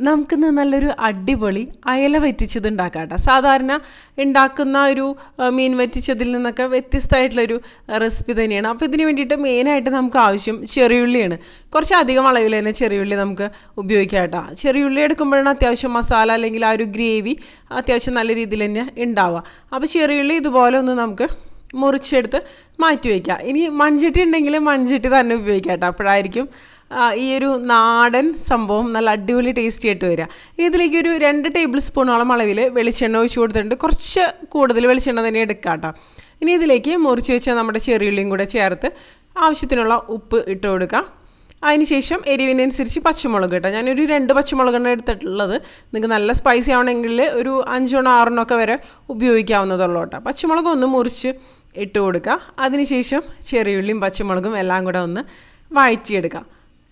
നമുക്കിന്ന് നല്ലൊരു അടിപൊളി അയല വറ്റിച്ചത് ഉണ്ടാക്കാം കേട്ടോ സാധാരണ ഉണ്ടാക്കുന്ന ഒരു മീൻ വറ്റിച്ചതിൽ നിന്നൊക്കെ വ്യത്യസ്തമായിട്ടുള്ളൊരു റെസിപ്പി തന്നെയാണ്. അപ്പോൾ ഇതിന് വേണ്ടിയിട്ട് മെയിനായിട്ട് നമുക്ക് ആവശ്യം ചെറിയുള്ളിയാണ്. കുറച്ച് അധികം അളവിൽ തന്നെ ചെറിയുള്ളി നമുക്ക് ഉപയോഗിക്കാം കേട്ടോ ചെറിയുള്ളി എടുക്കുമ്പോഴാണ് അത്യാവശ്യം മസാല അല്ലെങ്കിൽ ആ ഒരു ഗ്രേവി അത്യാവശ്യം നല്ല രീതിയിൽ തന്നെ ഉണ്ടാവുക. അപ്പോൾ ചെറിയുള്ളി ഇതുപോലെ ഒന്ന് നമുക്ക് മുറിച്ചെടുത്ത് മാറ്റി വയ്ക്കുക ഇനി മൺചട്ടി ഉണ്ടെങ്കിൽ മൺചട്ടി തന്നെ ഉപയോഗിക്കാം കേട്ടോ അപ്പോഴായിരിക്കും ഈ ഒരു നാടൻ സംഭവം നല്ല അടിപൊളി ടേസ്റ്റി ആയിട്ട് വരിക. ഇതിലേക്ക് ഒരു രണ്ട് ടേബിൾ സ്പൂണോളം അളവിൽ വെളിച്ചെണ്ണ ഒഴിച്ച് കൊടുത്തിട്ടുണ്ട്. കുറച്ച് കൂടുതൽ വെളിച്ചെണ്ണ തന്നെ എടുക്കാം കേട്ടോ. ഇനി ഇതിലേക്ക് മുറിച്ച് വെച്ച നമ്മുടെ ചെറിയുള്ളിയും കൂടെ ചേർത്ത് ആവശ്യത്തിനുള്ള ഉപ്പ് ഇട്ട് കൊടുക്കുക അതിനുശേഷം എരിവിനനുസരിച്ച് പച്ചമുളക് കേട്ടോ ഞാനൊരു രണ്ട് പച്ചമുളകാണ് എടുത്തിട്ടുള്ളത്. നിങ്ങൾക്ക് നല്ല സ്പൈസി ആവണമെങ്കിൽ ഒരു അഞ്ചെണ്ണോ ആറെണ്ണോ ഒക്കെ വരെ ഉപയോഗിക്കാവുന്നതുള്ളൂ കേട്ടോ. പച്ചമുളക് ഒന്ന് മുറിച്ച് ഇട്ട് കൊടുക്കുക അതിനുശേഷം ചെറിയുള്ളിയും പച്ചമുളകും എല്ലാം കൂടെ ഒന്ന് വഴറ്റിയെടുക്കുക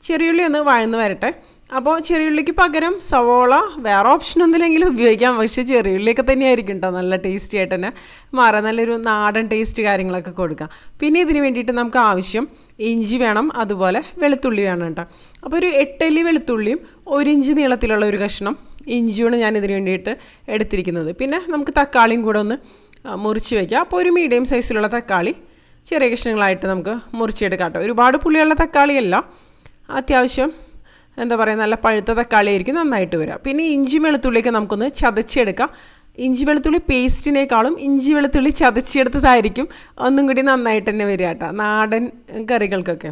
ചെറിയുള്ളി ഒന്ന് വഴന്ന് വരട്ടെ. അപ്പോൾ ചെറിയുള്ളിക്ക് പകരം സവോള വേറെ ഓപ്ഷൻ ഒന്നുമില്ലെങ്കിലും ഉപയോഗിക്കാം. പക്ഷേ ചെറിയുള്ളിയൊക്കെ തന്നെയായിരിക്കും കേട്ടോ നല്ല ടേസ്റ്റി ആയിട്ട് തന്നെ മാറാൻ നല്ലൊരു നാടൻ ടേസ്റ്റ് കാര്യങ്ങളൊക്കെ കൊടുക്കാം. പിന്നെ ഇതിന് വേണ്ടിയിട്ട് നമുക്ക് ആവശ്യം ഇഞ്ചി വേണം അതുപോലെ വെളുത്തുള്ളി വേണം കേട്ടോ അപ്പോൾ ഒരു എട്ടല്ലി വെളുത്തുള്ളിയും ഒരു ഇഞ്ച് നീളത്തിലുള്ള ഒരു കഷ്ണം ഇഞ്ചിയാണ് ഞാൻ ഇതിന് വേണ്ടിയിട്ട് എടുത്തിരിക്കുന്നത്. പിന്നെ നമുക്ക് തക്കാളിയും കൂടെ ഒന്ന് മുറിച്ച് വയ്ക്കാം അപ്പോൾ ഒരു മീഡിയം സൈസിലുള്ള തക്കാളി ചെറിയ കഷ്ണങ്ങളായിട്ട് നമുക്ക് മുറിച്ചെടുക്കാം കേട്ടോ ഒരുപാട് പുളിയുള്ള തക്കാളിയല്ല. അത്യാവശ്യം എന്താ പറയുക നല്ല പഴുത്ത തക്കാളി ആയിരിക്കും നന്നായിട്ട് വരിക. പിന്നെ ഇഞ്ചി വെളുത്തുള്ളിയൊക്കെ നമുക്കൊന്ന് ചതച്ചെടുക്കാം. ഇഞ്ചി വെളുത്തുള്ളി പേസ്റ്റിനേക്കാളും ഇഞ്ചി വെളുത്തുള്ളി ചതച്ചെടുത്തതായിരിക്കും ഒന്നും കൂടി നന്നായിട്ട് തന്നെ വരിക കേട്ടോ നാടൻ കറികൾക്കൊക്കെ.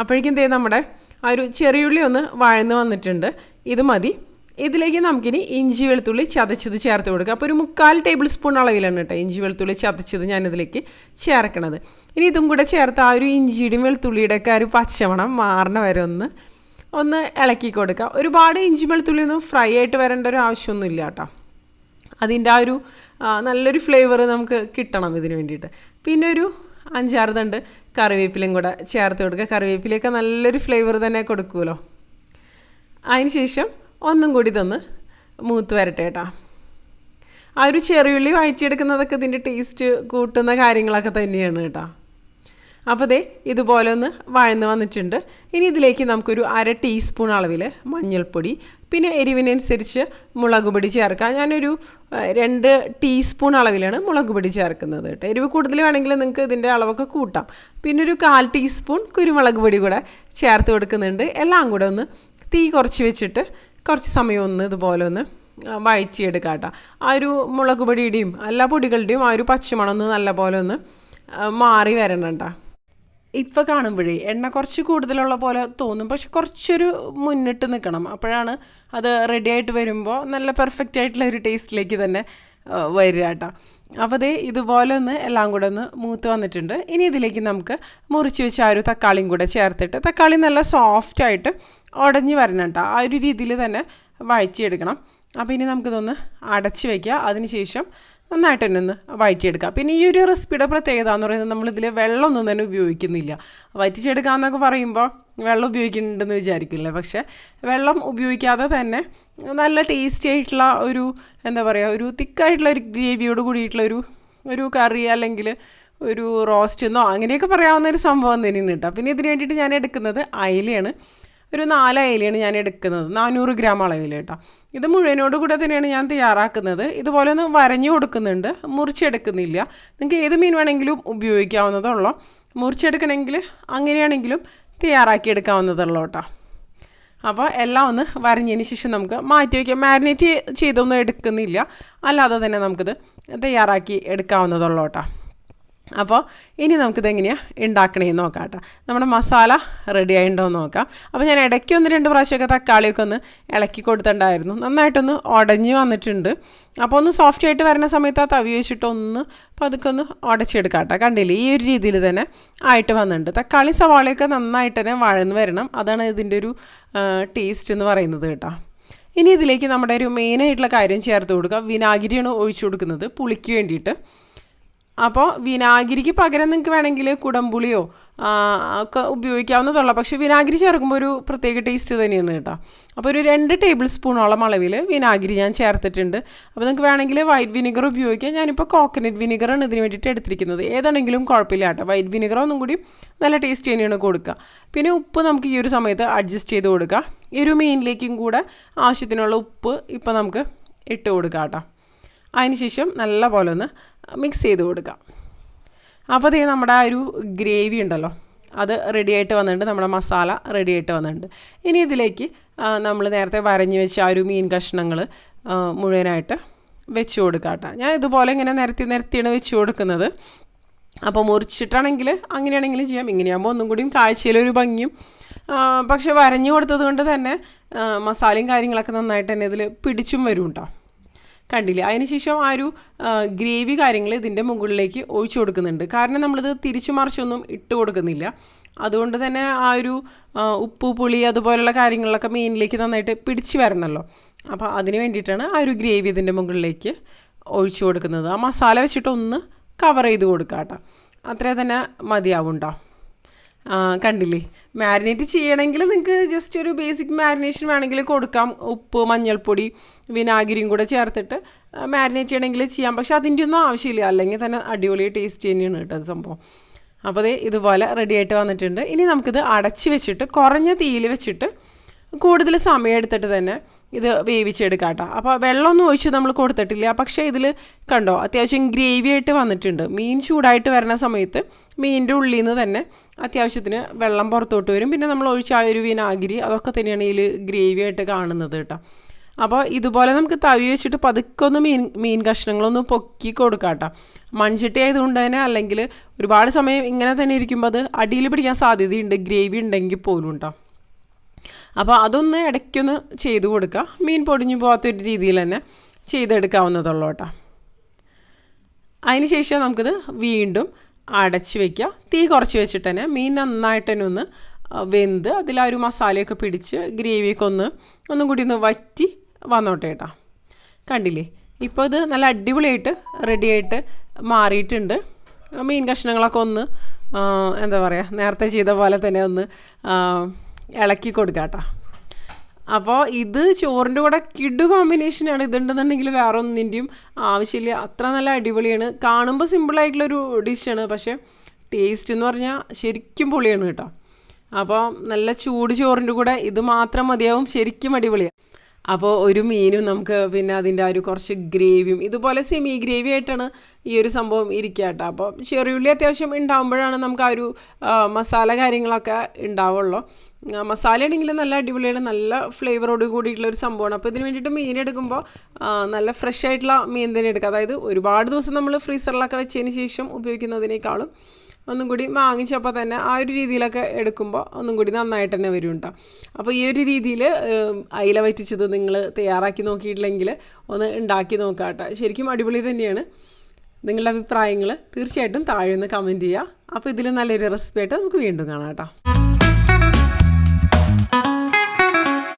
അപ്പോഴേക്കും ദേ നമ്മുടെ ആ ഒരു ചെറിയുള്ളി ഒന്ന് വഴന്ന് വന്നിട്ടുണ്ട്. ഇത് മതി. ഇതിലേക്ക് നമുക്കിനി ഇഞ്ചി വെളുത്തുള്ളി ചതച്ചത് ചേർത്ത് കൊടുക്കുക അപ്പോൾ ഒരു മുക്കാൽ ടേബിൾ സ്പൂൺ അളവിലാണ് കേട്ടോ ഇഞ്ചി വെളുത്തുള്ളി ചതച്ചത് ഞാനിതിലേക്ക് ചേർക്കണത്. ഇനി ഇതും കൂടെ ചേർത്ത് ആ ഒരു ഇഞ്ചിയുടെയും വെളുത്തുള്ളിയുടെ ഒക്കെ ആ ഒരു പച്ചമണം മാറണ വരെ ഒന്ന് ഒന്ന് ഇളക്കി കൊടുക്കുക ഒരുപാട് ഇഞ്ചി വെളുത്തുള്ളി ഒന്നും ഫ്രൈ ആയിട്ട് വരേണ്ട ഒരു ആവശ്യമൊന്നുമില്ല കേട്ടോ. അതിന്റെ ആ ഒരു നല്ലൊരു ഫ്ലേവർ നമുക്ക് കിട്ടണം ഇതിന് വേണ്ടിയിട്ട്. പിന്നെ ഒരു അഞ്ചാറ് തണ്ട് കറിവേപ്പിലയും കൂടെ ചേർത്ത് കൊടുക്കുക. കറിവേപ്പിലയൊക്കെ നല്ലൊരു ഫ്ലേവർ തന്നെ കൊടുക്കുമല്ലോ. അതിനുശേഷം ഒന്നും കൂടി ഇതൊന്ന് മൂത്ത് വരട്ടെ കേട്ടോ ആ ഒരു ചെറിയുള്ളി വഴറ്റിയെടുക്കുന്നതൊക്കെ ഇതിന്റെ ടേസ്റ്റ് കൂട്ടുന്ന കാര്യങ്ങളൊക്കെ തന്നെയാണ് കേട്ടോ അപ്പോൾ ദേ ഇതുപോലെ ഒന്ന് വഴന്ന് വന്നിട്ടുണ്ട്. ഇനി ഇതിലേക്ക് നമുക്കൊരു അര ടീസ്പൂൺ അളവിൽ മഞ്ഞൾപ്പൊടി പിന്നെ എരിവിനനുസരിച്ച് മുളക് പൊടി ചേർക്കാം. ഞാനൊരു രണ്ട് ടീസ്പൂൺ അളവിലാണ് മുളക് പൊടി ചേർക്കുന്നത് കേട്ടോ എരിവ് കൂടുതൽ വേണമെങ്കിൽ നിങ്ങൾക്ക് ഇതിന്റെ അളവൊക്കെ കൂട്ടാം. പിന്നെ ഒരു കാൽ ടീസ്പൂൺ കുരുമുളക് പൊടി കൂടെ ചേർത്ത് കൊടുക്കുന്നുണ്ട്. എല്ലാം കൂടെ ഒന്ന് തീ കുറച്ച് വെച്ചിട്ട് കുറച്ച് സമയം ഒന്ന് ഇതുപോലെ ഒന്ന് ആ, വഴറ്റിയെടുക്കാം കേട്ടോ ആ ഒരു മുളക് പൊടിയുടെയും എല്ലാ പൊടികളുടെയും ആ ഒരു പച്ചമണം ഒന്ന് നല്ല പോലെ ഒന്ന് മാറി വരണം കേട്ടോ ഇപ്പോൾ കാണുമ്പോഴേ എണ്ണ കുറച്ച് കൂടുതലുള്ള പോലെ തോന്നും. പക്ഷെ കുറച്ചൊരു മുന്നിട്ട് നിൽക്കണം അപ്പോഴാണ് അത് റെഡി ആയിട്ട് വരുമ്പോൾ നല്ല പെർഫെക്റ്റ് ആയിട്ടുള്ള ഒരു ടേസ്റ്റിലേക്ക് തന്നെ വരിക കേട്ടോ അപ്പോൾ ദേ ഇതുപോലെ ഒന്ന് എല്ലാം കൂടെ ഒന്ന് മൂത്ത് വന്നിട്ടുണ്ട്. ഇനി ഇതിലേക്ക് നമുക്ക് മുറിച്ച് വെച്ച ആ ഒരു തക്കാളിയും കൂടെ ചേർത്തിട്ട് തക്കാളി നല്ല സോഫ്റ്റായിട്ട് ഉടഞ്ഞ് വരണം കേട്ടോ ആ ഒരു രീതിയിൽ തന്നെ വഴറ്റിയെടുക്കണം. അപ്പോൾ ഇനി നമുക്കിതൊന്ന് അടച്ച് വയ്ക്കുക അതിനുശേഷം നന്നായിട്ട് തന്നെ ഒന്ന് വഴറ്റിയെടുക്കാം പിന്നെ ഈ ഒരു റെസിപ്പിയുടെ പ്രത്യേകത എന്ന് പറയുന്നത് നമ്മളിതിൽ വെള്ളമൊന്നും തന്നെ ഉപയോഗിക്കുന്നില്ല. വറ്റിച്ചെടുക്കുക എന്നൊക്കെ പറയുമ്പോൾ വെള്ളം ഉപയോഗിക്കുന്നുണ്ടെന്ന് വിചാരിക്കില്ല? പക്ഷേ വെള്ളം ഉപയോഗിക്കാതെ തന്നെ നല്ല ടേസ്റ്റി ആയിട്ടുള്ള ഒരു എന്താ പറയുക ഒരു തിക്കായിട്ടുള്ള ഒരു ഗ്രേവിയോട് കൂടിയിട്ടുള്ള ഒരു ഒരു കറി അല്ലെങ്കിൽ ഒരു റോസ്റ്റ് എന്നോ അങ്ങനെയൊക്കെ പറയാവുന്ന ഒരു സംഭവം തന്നെയാണ് കേട്ടോ. പിന്നെ ഇതിന് വേണ്ടിയിട്ട് ഞാൻ എടുക്കുന്നത് അയിലയാണ്. ഒരു നാല് അയിലയാണ് ഞാൻ എടുക്കുന്നത്. നാനൂറ് ഗ്രാം അളവിൽ കേട്ടോ. ഇത് മുഴുവനോട് കൂടെ തന്നെയാണ് ഞാൻ തയ്യാറാക്കുന്നത്. ഇതുപോലെ ഒന്ന് വരഞ്ഞു കൊടുക്കുന്നുണ്ട്. മുറിച്ചെടുക്കുന്നില്ല. നിങ്ങൾക്ക് ഏത് മീൻ വേണമെങ്കിലും ഉപയോഗിക്കാവുന്നതുള്ളൂ. മുറിച്ചെടുക്കണമെങ്കിൽ അങ്ങനെയാണെങ്കിലും തയ്യാറാക്കി എടുക്കാവുന്നതുള്ളൂ കേട്ടോ. അപ്പോൾ എല്ലാം ഒന്ന് വരഞ്ഞതിന് ശേഷം നമുക്ക് മാറ്റി വയ്ക്കാം. മാരിനേറ്റ് ചെയ്തൊന്നും എടുക്കുന്നില്ല. അല്ലാതെ തന്നെ നമുക്കിത് തയ്യാറാക്കി എടുക്കാവുന്നതുള്ളൂ കേട്ടോ. അപ്പോൾ ഇനി നമുക്കിത് എങ്ങനെയാണ് ഉണ്ടാക്കണേന്ന് നോക്കാം കേട്ടോ. നമ്മുടെ മസാല റെഡി ആയിട്ടുണ്ടോ എന്ന് നോക്കാം. അപ്പോൾ ഞാൻ ഇടയ്ക്ക് ഒന്ന് രണ്ട് പ്രാവശ്യമൊക്കെ തക്കാളിയൊക്കെ ഒന്ന് ഇളക്കി കൊടുത്തിട്ടുണ്ടായിരുന്നു. നന്നായിട്ടൊന്ന് ഉടഞ്ഞ് വന്നിട്ടുണ്ട്. അപ്പോൾ ഒന്ന് സോഫ്റ്റ് ആയിട്ട് വരുന്ന സമയത്ത് ആ തവി വെച്ചിട്ട് ഒന്ന് പതുക്കെ ഒന്ന് ഉടച്ചെടുക്കാം കേട്ടോ. കണ്ടില്ലേ? ഈ ഒരു രീതിയിൽ തന്നെ ആയിട്ട് വന്നിട്ടുണ്ട്. തക്കാളി സവാളയൊക്കെ നന്നായിട്ട് തന്നെ വഴന്ന് വരണം. അതാണ് ഇതിന്റെ ഒരു ടേസ്റ്റ് എന്ന് പറയുന്നത് കേട്ടോ. ഇനി ഇതിലേക്ക് നമ്മുടെ ഒരു മെയിനായിട്ടുള്ള കാര്യം ചേർത്ത് കൊടുക്കുക. വിനാഗിരിയാണ് ഒഴിച്ചു കൊടുക്കുന്നത്. പുളിക്ക് വേണ്ടിയിട്ട്. അപ്പോൾ വിനാഗിരിക്ക് പകരം നിങ്ങൾക്ക് വേണമെങ്കിൽ കുടംപുളിയോ ഒക്കെ ഉപയോഗിക്കാവുന്നതുള്ള പക്ഷേ വിനാഗിരി ചേർക്കുമ്പോൾ ഒരു പ്രത്യേക ടേസ്റ്റ് തന്നെയാണ് കേട്ടോ. അപ്പോൾ ഒരു രണ്ട് ടേബിൾ സ്പൂണോളം അളവിൽ വിനാഗിരി ഞാൻ ചേർത്തിട്ടുണ്ട്. അപ്പോൾ നിങ്ങൾക്ക് വേണമെങ്കിൽ വൈറ്റ് വിനിഗർ ഉപയോഗിക്കാം. ഞാനിപ്പോൾ കോക്കനട്ട് വിനിഗറാണ് ഇതിന് വേണ്ടിയിട്ട് എടുത്തിരിക്കുന്നത്. ഏതാണെങ്കിലും കുഴപ്പമില്ല കേട്ടോ. വൈറ്റ് വിനിഗർ ഒന്നും കൂടി നല്ല ടേസ്റ്റ് തന്നെയാണ് കൊടുക്കുക. പിന്നെ ഉപ്പ് നമുക്ക് ഈ ഒരു സമയത്ത് അഡ്ജസ്റ്റ് ചെയ്ത് കൊടുക്കുക ഈ ഒരു മീനിലേക്കും കൂടെ ആവശ്യത്തിനുള്ള ഉപ്പ് ഇപ്പോൾ നമുക്ക് ഇട്ട് കൊടുക്കാം കേട്ടോ. അതിനുശേഷം നല്ല പോലെ ഒന്ന് മിക്സ് ചെയ്ത് കൊടുക്കാം. അപ്പോൾ ഇത് നമ്മുടെ ആ ഒരു ഗ്രേവി ഉണ്ടല്ലോ അത് റെഡി ആയിട്ട് വന്നിട്ടുണ്ട്. നമ്മുടെ മസാല റെഡി ആയിട്ട് വന്നിട്ടുണ്ട്. ഇനി ഇതിലേക്ക് നമ്മൾ നേരത്തെ വരഞ്ഞ് വെച്ച ആ ഒരു മീൻ കഷ്ണങ്ങൾ മുഴുവനായിട്ട് വെച്ച് കൊടുക്കാം കേട്ടോ. ഞാൻ ഇതുപോലെ ഇങ്ങനെ നിരത്തി നിരത്തിയാണ് വെച്ച് കൊടുക്കുന്നത്. അപ്പോൾ മുറിച്ചിട്ടാണെങ്കിൽ അങ്ങനെയാണെങ്കിലും ചെയ്യാം. ഇങ്ങനെയാകുമ്പോൾ ഒന്നും കൂടിയും കാഴ്ചയിലൊരു ഭംഗിയും പക്ഷെ വരഞ്ഞു കൊടുത്തത് കൊണ്ട് തന്നെ മസാലയും കാര്യങ്ങളൊക്കെ നന്നായിട്ട് തന്നെ ഇതിൽ പിടിച്ചും വരും കേട്ടോ. കണ്ടില്ലേ. അതിനുശേഷം ആ ഒരു ഗ്രേവി കാര്യങ്ങൾ ഇതിന്റെ മുകളിലേക്ക് ഒഴിച്ചു കൊടുക്കുന്നുണ്ട്. കാരണം നമ്മളിത് തിരിച്ചു മറിച്ചൊന്നും ഇട്ട് കൊടുക്കുന്നില്ല. അതുകൊണ്ട് തന്നെ ആ ഒരു ഉപ്പ് പുളി അതുപോലുള്ള കാര്യങ്ങളിലൊക്കെ മീനിലേക്ക് നന്നായിട്ട് പിടിച്ചു വരണമല്ലോ അപ്പോൾ അതിന് വേണ്ടിയിട്ടാണ് ആ ഒരു ഗ്രേവി ഇതിന്റെ മുകളിലേക്ക് ഒഴിച്ചു കൊടുക്കുന്നത്. ആ മസാല വെച്ചിട്ടൊന്ന് കവർ ചെയ്ത് കൊടുക്കാം കേട്ടോ അത്രേ തന്നെ മതിയാവുണ്ടോ കണ്ടില്ലേ? മാരിനേറ്റ് ചെയ്യണമെങ്കിൽ നിങ്ങൾക്ക് ജസ്റ്റ് ഒരു ബേസിക് മാരിനേഷൻ വേണമെങ്കിൽ കൊടുക്കാം. ഉപ്പ് മഞ്ഞൾപ്പൊടി വിനാഗിരിയും കൂടെ ചേർത്തിട്ട് മാരിനേറ്റ് ചെയ്യണമെങ്കിൽ ചെയ്യാം. പക്ഷേ അതിന്റെ ഒന്നും ആവശ്യമില്ല. അല്ലെങ്കിൽ തന്നെ അടിപൊളി ടേസ്റ്റ് തന്നെയാണ് കേട്ടത് സംഭവം. അപ്പോൾ ഇതുപോലെ റെഡി ആയിട്ട് വന്നിട്ടുണ്ട്. ഇനി നമുക്കിത് അടച്ച് വെച്ചിട്ട് കുറഞ്ഞ തീയിൽ വെച്ചിട്ട് കൂടുതൽ സമയം എടുത്തിട്ട് തന്നെ ഇത് വേവിച്ചെടുക്കാം കേട്ടോ അപ്പോൾ വെള്ളമൊന്നും ഒഴിച്ച് നമ്മൾ കൊടുത്തിട്ടില്ല. പക്ഷേ ഇതിൽ കണ്ടോ അത്യാവശ്യം ഗ്രേവി ആയിട്ട് വന്നിട്ടുണ്ട്. മീൻ ചൂടായിട്ട് വരുന്ന സമയത്ത് മീനിന്റെ ഉള്ളിൽ നിന്ന് തന്നെ അത്യാവശ്യത്തിന് വെള്ളം പുറത്തോട്ട് വരും. പിന്നെ നമ്മൾ ഒഴിച്ച ആ ഒരു വിനാഗിരി അതൊക്കെ തന്നെയാണ് ഇതിൽ ഗ്രേവി ആയിട്ട് കാണുന്നത് കേട്ടോ. അപ്പോൾ ഇതുപോലെ നമുക്ക് തവി വെച്ചിട്ട് പതുക്കെ ഒന്ന് മീൻ മീൻ കഷ്ണങ്ങളൊന്ന് പൊക്കി കൊടുക്കാം കേട്ടോ മൺചട്ടി ആയതുകൊണ്ട് തന്നെ അല്ലെങ്കിൽ ഒരുപാട് സമയം ഇങ്ങനെ തന്നെ ഇരിക്കുമ്പോൾ അത് അടിയിൽ പിടിക്കാൻ സാധ്യതയുണ്ട്. ഗ്രേവി ഉണ്ടെങ്കിൽ പോലും കേട്ടോ അപ്പോൾ അതൊന്ന് ഇടയ്ക്കൊന്ന് ചെയ്ത് കൊടുക്കുക മീൻ പൊടിഞ്ഞു പോകാത്തൊരു രീതിയിൽ തന്നെ ചെയ്തെടുക്കാവുന്നതുള്ളൂ കേട്ടോ. അതിന് ശേഷം നമുക്കിത് വീണ്ടും അടച്ച് വയ്ക്കുക തീ കുറച്ച് വെച്ചിട്ട് തന്നെ മീൻ നന്നായിട്ട് തന്നെ ഒന്ന് വെന്ത് അതിൽ ആ ഒരു മസാലയൊക്കെ പിടിച്ച് ഗ്രേവിയൊക്കെ ഒന്ന് ഒന്നും കൂടി ഒന്ന് വറ്റി വന്നോട്ടെ കേട്ടോ. കണ്ടില്ലേ? ഇപ്പോൾ ഇത് നല്ല അടിപൊളിയായിട്ട് റെഡിയായിട്ട് മാറിയിട്ടുണ്ട്. മീൻ കഷ്ണങ്ങളൊക്കെ ഒന്ന് എന്താ പറയുക നേരത്തെ ചെയ്ത പോലെ തന്നെ ഒന്ന് ഇളക്കി കൊടുക്കാം കേട്ടോ അപ്പോൾ ഇത് ചോറിന്റെ കൂടെ കിഡ് കോമ്പിനേഷനാണ് ഇതുണ്ടെന്നുണ്ടെങ്കിൽ വേറെ ഒന്നിന്റെയും ആവശ്യമില്ല. അത്ര നല്ല അടിപൊളിയാണ്. കാണുമ്പോൾ സിമ്പിളായിട്ടുള്ളൊരു ഡിഷാണ് പക്ഷേ ടേസ്റ്റ് എന്ന് പറഞ്ഞാൽ ശരിക്കും പൊളിയാണ് കേട്ടോ. അപ്പോൾ നല്ല ചൂട് ചോറിന്റെ കൂടെ ഇത് മാത്രം മതിയാവും. ശരിക്കും അടിപൊളിയാണ് അപ്പോൾ ഒരു മീനും നമുക്ക് പിന്നെ അതിന്റെ ആ ഒരു കുറച്ച് ഗ്രേവിയും ഇതുപോലെ സെമി ഗ്രേവി ആയിട്ടാണ് ഈ ഒരു സംഭവം ഇരിക്കുക കേട്ടോ. അപ്പോൾ ചെറിയുള്ളി അത്യാവശ്യം ഉണ്ടാകുമ്പോഴാണ് നമുക്ക് ആ ഒരു മസാല കാര്യങ്ങളൊക്കെ ഉണ്ടാവുള്ളൂ. ആ, മസാല ആണെങ്കിൽ നല്ല അടിപൊളിയാണ് നല്ല ഫ്ലേവറോട് കൂടിയിട്ടുള്ള ഒരു സംഭവമാണ്. അപ്പോൾ ഇതിന് വേണ്ടിയിട്ട് മീൻ എടുക്കുമ്പോൾ നല്ല ഫ്രഷ് ആയിട്ടുള്ള മീൻ തന്നെ എടുക്കുക. അതായത് ഒരുപാട് ദിവസം നമ്മൾ ഫ്രീസറിലൊക്കെ വെച്ചതിന് ശേഷം ഉപയോഗിക്കുന്നതിനേക്കാളും ഒന്നും കൂടി വാങ്ങിച്ചപ്പോൾ തന്നെ ആ ഒരു രീതിയിലൊക്കെ എടുക്കുമ്പോൾ ഒന്നും കൂടി നന്നായിട്ട് തന്നെ വരും കേട്ടോ അപ്പോൾ ഈ ഒരു രീതിയിൽ അയില വറ്റിച്ചത് നിങ്ങൾ തയ്യാറാക്കി നോക്കിയിട്ടില്ലെങ്കിൽ ഒന്ന് ഉണ്ടാക്കി നോക്കാം കേട്ടോ ശരിക്കും അടിപൊളി തന്നെയാണ്. നിങ്ങളുടെ അഭിപ്രായങ്ങൾ തീർച്ചയായിട്ടും താഴെ ഒന്ന് കമന്റ് ചെയ്യുക അപ്പോൾ ഇതിൽ നല്ലൊരു റെസിപ്പി ആയിട്ട് നമുക്ക് വീണ്ടും കാണാം കേട്ടോ